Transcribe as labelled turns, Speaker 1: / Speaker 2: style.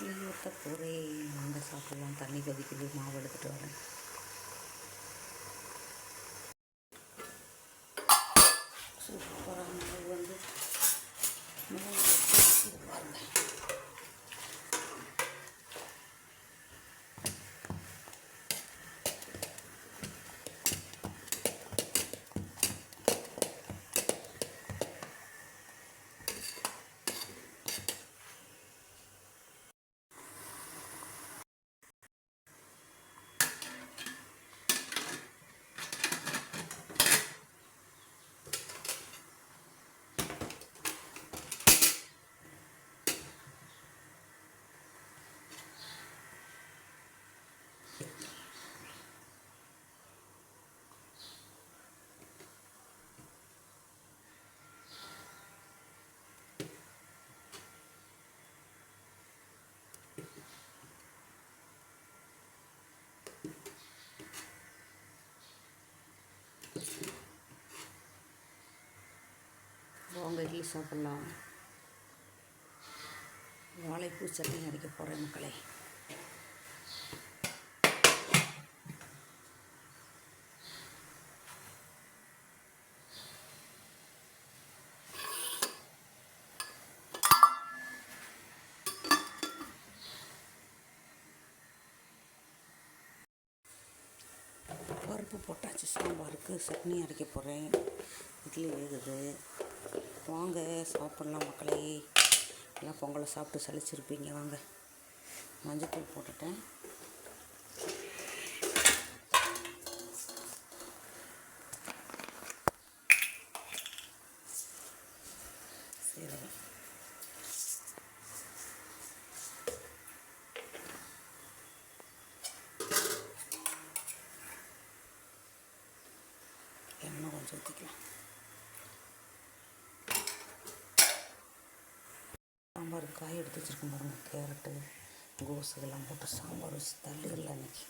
Speaker 1: இட்லி ஊற்ற போகிறேன் வாங்க சாப்பிடலாம். தண்ணி கொதிக்குது. மாவு எடுத்துகிட்டு வரேன். சூப்பராக மாவு வந்து மாவு வாங்க இட்லி சாப்பிட்லாம் வாழைப்பூ சட்னி அரைக்க போகிறேன் மக்களை. பருப்பு போட்டாச்சு சாம்பாருக்கு சட்னி அரைக்க போகிறேன் இட்லி வேகுது. வாங்க சாப்பிட்லாம் மக்களே. எல்லாம் பொங்கலை சாப்பிட்டு சலிச்சிருப்பீங்க வாங்க. மஞ்சத்தூள் போட்டுட்டேன். எண்ணெய் கொஞ்சம் ஊற்றிக்கலாம் சாம்பார் காய் எடுத்து வச்சுருக்கோம் பாருங்கள் கேரட்டு கோஸ் இதெல்லாம் போட்டு சாம்பார் வச்சு தள்ளிடலாம் இன்றைக்கி